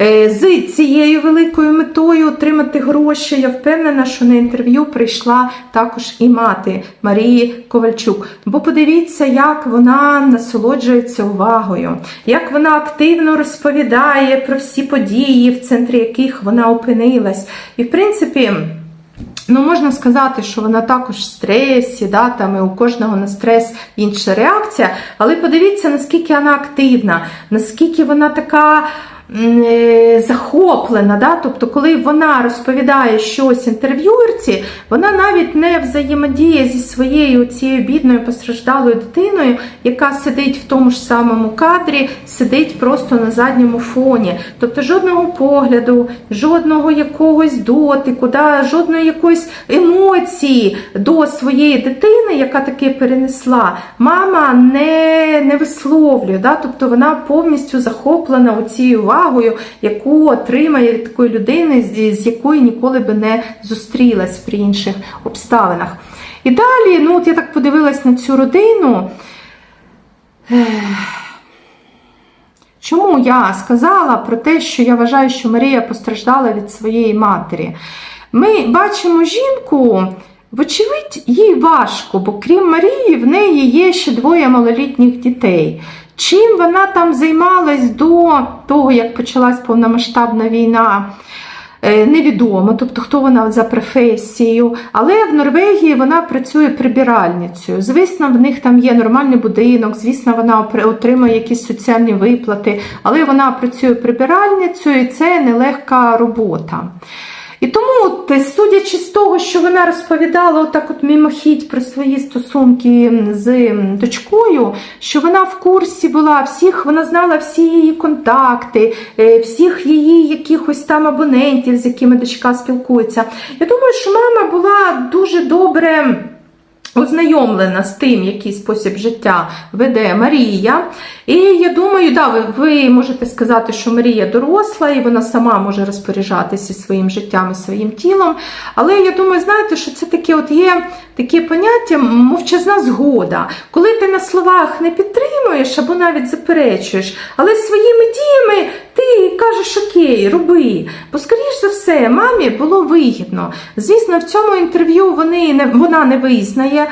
е, з цією великою метою отримати гроші. Я впевнена, що на інтерв'ю прийшла також і мати Марії Ковальчук. Бо подивіться, як вона насолоджується увагою, як вона активно розповідає про всі події, в центрі яких вона опинилась. І в принципі. Ну, можна сказати, що вона також в стресі, да, там і у кожного на стрес інша реакція. Але подивіться, наскільки вона активна, наскільки вона така захоплена. Да? Тобто, коли вона розповідає щось інтерв'юерці, вона навіть не взаємодіє зі своєю цією бідною постраждалою дитиною, яка сидить в тому ж самому кадрі, сидить просто на задньому фоні. Тобто жодного погляду, жодного якогось дотику, да, жодної якоїсь емоції до своєї дитини, яка таке перенесла, мама не, не висловлює. Да? Тобто вона повністю захоплена цією увагою, яку отримає від такої людини, з, якою ніколи би не зустрілась при інших обставинах. І далі, ну от я так подивилась на цю родину. Чому я сказала про те, що я вважаю, що Марія постраждала від своєї матері? Ми бачимо жінку, вочевидь, їй важко, бо крім Марії, в неї є ще двоє малолітніх дітей. Чим вона там займалась до того, як почалась повномасштабна війна? Е, Невідомо, тобто хто вона за професією, але в Норвегії вона працює прибиральницею. Звісно, в них там є нормальний будинок, звісно, вона отримує якісь соціальні виплати, але вона працює прибиральницею і це нелегка робота. І тому, от, судячи з того, що вона розповідала отак от мимохідь про свої стосунки з дочкою, що вона в курсі була всіх, вона знала всі її контакти, е, всіх її якихось там абонентів, з якими дочка спілкується. Я думаю, що мама була дуже добре. Ознайомлена з тим, який спосіб життя веде Марія. І я думаю, да, ви, ви можете сказати, що Марія доросла і вона сама може розпоряджатися своїм життям і своїм тілом. Але я думаю, знаєте, що це таке от є таке поняття мовчазна згода. Коли ти на словах не підтримуєш або навіть заперечуєш, але своїми діями ти кажеш окей, роби. Бо, скоріш за все, мамі було вигідно. Звісно, в цьому інтерв'ю вони не, вона не визнає.